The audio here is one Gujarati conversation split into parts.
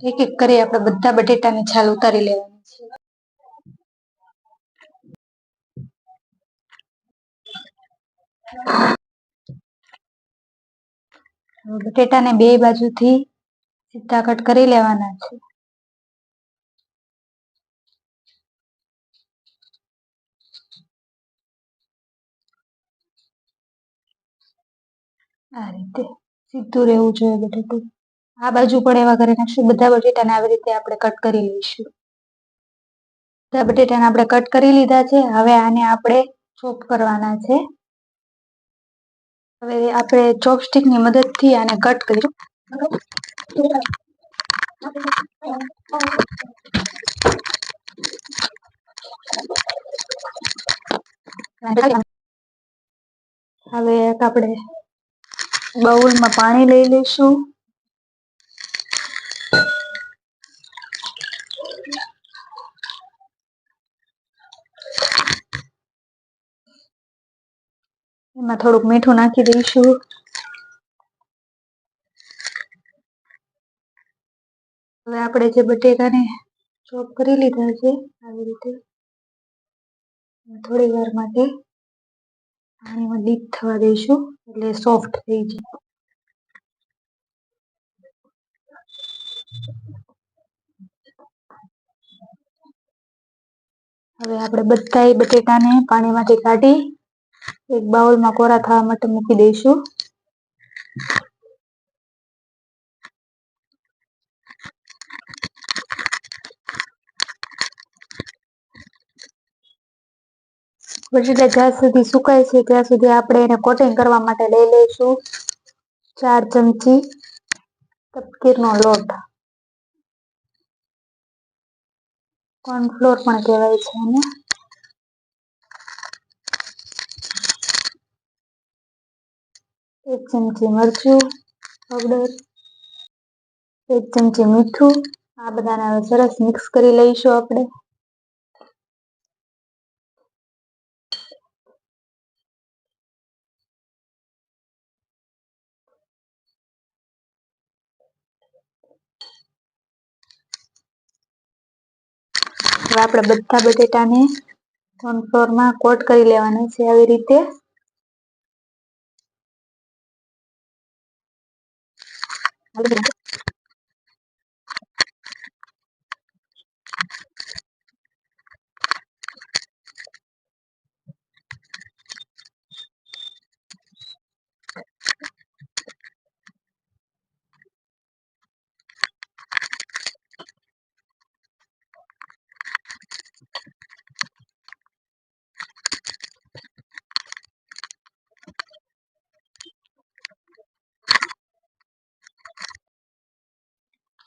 એક એક કરી આપણે બધા બટેટાની છાલ ઉતારી લેવાની છે. બટેટાને બે બાજુથી સીધા કટ કરી લેવાના છે. આ રીતે સીધું રહેવું જોઈએ બટેટું. આ બાજુ પણ એવા કરી નાખશું. બધા બટેટાને આવી રીતે આપણે કટ કરી લઈશું. બધા બટેટાને આપણે કટ કરી લીધા છે. હવે આને આપણે ચોપ કરવાના છે. હવે આપણે ચોપસ્ટિકની મદદથી આને કટ કરીશું હવે આપણે બાઉલમાં પાણી લઈ લઈશું. એમાં થોડુંક મીઠું નાખી દઈશું. હવે આપણે જે બટેકાને ચોપ કરી લીધા છે, આવી રીતે થોડી વાર માટે પાણીમાં ડીપ થવા દઈશું, એટલે સોફ્ટ થઈ જાય. હવે આપણે બધા બટેટાને પાણીમાંથી કાઢી એક બાઉલમાં કોરા થવા માટે મૂકી દઈશું. બટેટા જ્યાં સુધી સુકાય છે, ત્યાં સુધી આપણે એને કોટિંગ કરવા માટે લઈ લઈશું. ચાર ચમચી તપકીરનો લોટ. કોર્નફ્લોર પણ કહેવાય છે એને. એક ચમચી મરચું પાવડર એક ચમચી મીઠું, આ બધાને હવે સરસ મિક્સ કરી લઈશું આપણે. હવે આપણે બધા બટેટાને કોર્નફ્લોરમાં કોટ કરી લેવાના છે આવી રીતે. Aku.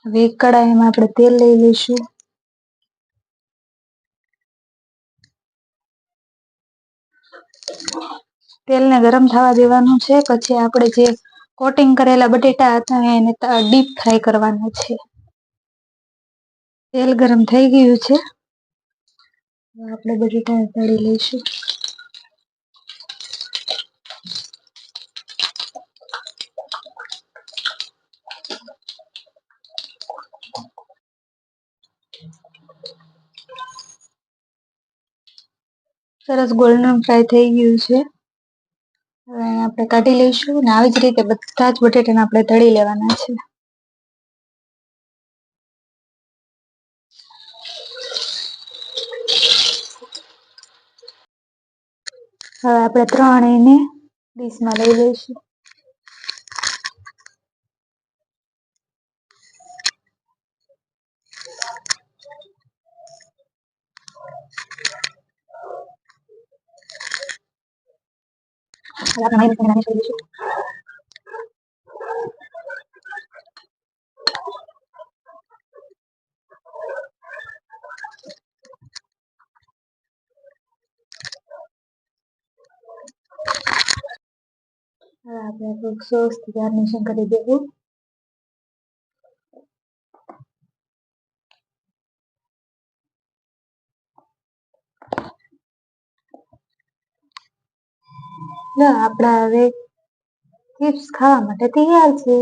હવે એક કડાઈમાં આપણે તેલ લઈ લઈશું. તેલને ગરમ થવા દેવાનું છે. પછી આપણે જે કોટિંગ કરેલા બટેટા હતા એને ડીપ ફ્રાય કરવાના છે. તેલ ગરમ થઈ ગયું છે. આપણે બટેટા તળી લઈશું. સરસ ગોલ્ડન ફ્રાય થઈ ગયું છે. હવે આપણે કાઢી લઈશું અને આવી જ રીતે બધા જ બટેટાને આપણે તળી લેવાના છે. હવે આપણે ત્રણેયને ડીશમાં લઈ લઈશું. આપણે નાની કરી દઈશું હવે આપણે થોડુંક સોસથી ગાર્નિશિંગ કરી દેવું આપણા હવે ચિપ્સ ખાવા માટે તૈયાર છે.